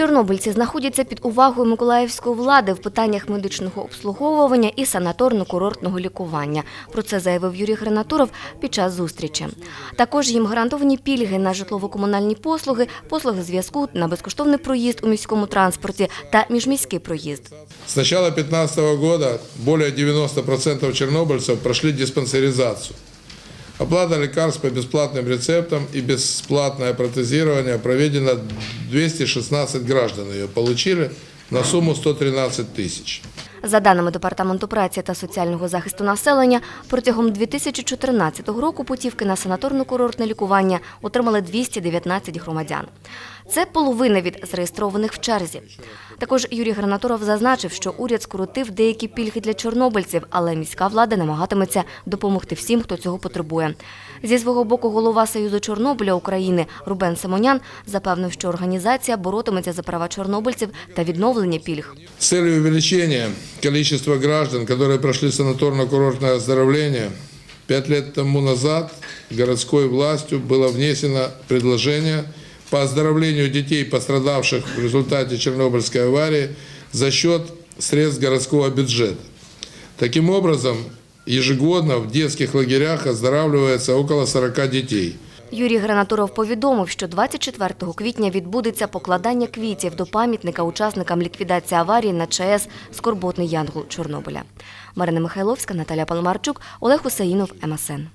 Чорнобильці знаходяться під увагою миколаївської влади в питаннях медичного обслуговування і санаторно-курортного лікування. Про це заявив Юрій Гранатуров під час зустрічі. Також їм гарантовані пільги на житлово-комунальні послуги, послуги зв'язку на безкоштовний проїзд у міському транспорті та міжміський проїзд. С начала 2015 года более 90% чернобыльцев прошли диспансеризацию. Оплата лекарств по бесплатным рецептам и бесплатное протезирование проведено 216 граждан ее получили на сумму 113 тысяч. За даними Департаменту праці та соціального захисту населення, протягом 2014 року путівки на санаторно-курортне лікування отримали 219 громадян. Це половина від зареєстрованих в черзі. Також Юрій Гранатуров зазначив, що уряд скоротив деякі пільги для чорнобильців, але міська влада намагатиметься допомогти всім, хто цього потребує. Зі свого боку, голова Союзу Чорнобиля України Рубен Симонян запевнив, що організація боротиметься за права чорнобильців та відновлення пільг. С целью количества граждан, которые прошли санаторно-курортное оздоровление, пять лет тому назад городской властью было внесено предложение по оздоровлению детей, пострадавших в результате Чернобыльской аварии, за счет средств городского бюджета. Таким образом, ежегодно в детских лагерях оздоравливается около 40 детей. Юрій Гранатуров повідомив, що 24 квітня відбудеться покладання квітів до пам'ятника учасникам ліквідації аварії на ЧАЕС «Скорботний Янгол Чорнобиля. Марина Михайловська, Наталя Палмарчук, Олег Усаїнов, МСН.